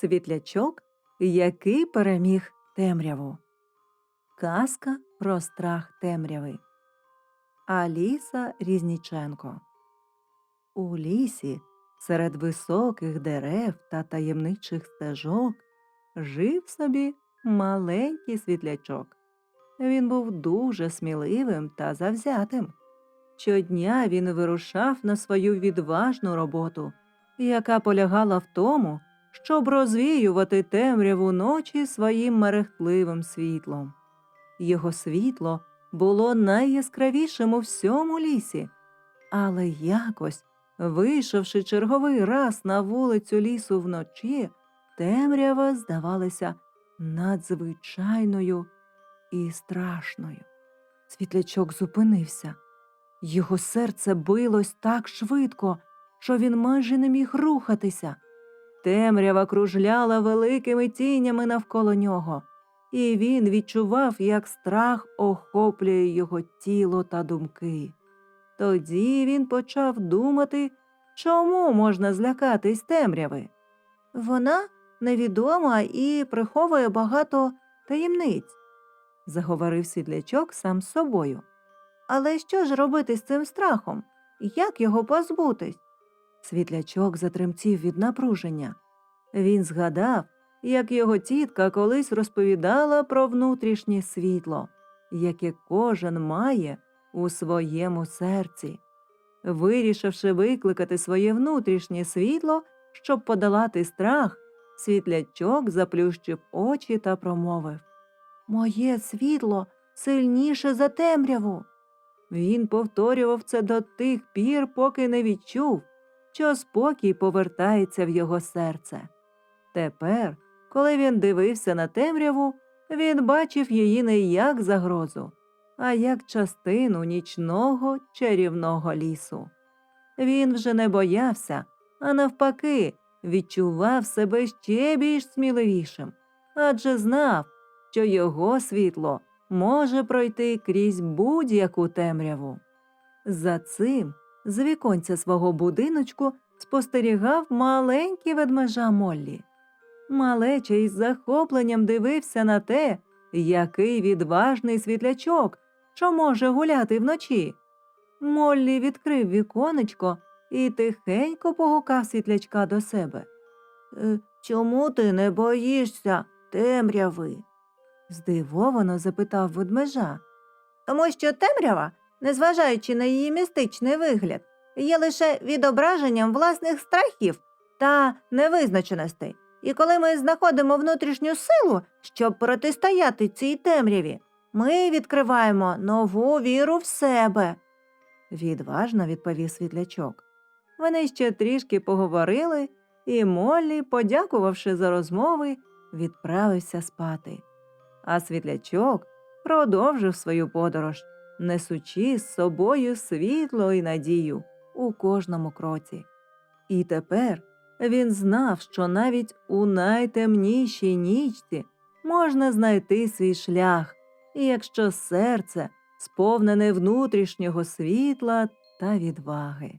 Світлячок, який переміг темряву. Казка про страх темряви. Аліса Різніченко. У лісі серед високих дерев та таємничих стежок жив собі маленький світлячок. Він був дуже сміливим та завзятим. Щодня він вирушав на свою відважну роботу, яка полягала в тому, щоб розвіювати темряву ночі своїм мерехтливим світлом. Його світло було найяскравішим у всьому лісі, але якось, вийшовши черговий раз на вулицю лісу вночі, темрява здавалася надзвичайною і страшною. Світлячок зупинився. Його серце билось так швидко, що він майже не міг рухатися. Темрява кружляла великими тінями навколо нього, і він відчував, як страх охоплює його тіло та думки. Тоді він почав думати, чому можна злякатись темряви. Вона невідома і приховує багато таємниць, заговорив світлячок сам з собою. Але що ж робити з цим страхом? Як його позбутись? Світлячок затремтів від напруження. Він згадав, як його тітка колись розповідала про внутрішнє світло, яке кожен має у своєму серці. Вирішивши викликати своє внутрішнє світло, щоб подолати страх, світлячок заплющив очі та промовив Моє світло сильніше за темряву. Він повторював це до тих пір, поки не відчув, що спокій повертається в його серце. Тепер, коли він дивився на темряву, він бачив її не як загрозу, а як частину нічного чарівного лісу. Він вже не боявся, а навпаки, відчував себе ще більш сміливішим, адже знав, що його світло може пройти крізь будь-яку темряву. За цим з віконця свого будиночку спостерігав маленький ведмежа Моллі. Малеча із захопленням дивився на те, який відважний світлячок, що може гуляти вночі. Моллі відкрив віконечко і тихенько погукав світлячка до себе. «Е, Чому ти не боїшся темряви? здивовано запитав ведмежа. Тому що темрява, незважаючи на її містичний вигляд, є лише відображенням власних страхів та невизначеностей. І коли ми знаходимо внутрішню силу, щоб протистояти цій темряві, ми відкриваємо нову віру в себе. Відважно відповів світлячок. Вони ще трішки поговорили, і Моллі, подякувавши за розмови, відправився спати. А світлячок продовжив свою подорож, несучи з собою світло і надію у кожному кроці. І тепер він знав, що навіть у найтемнішій нічці можна знайти свій шлях, і якщо серце сповнене внутрішнього світла та відваги.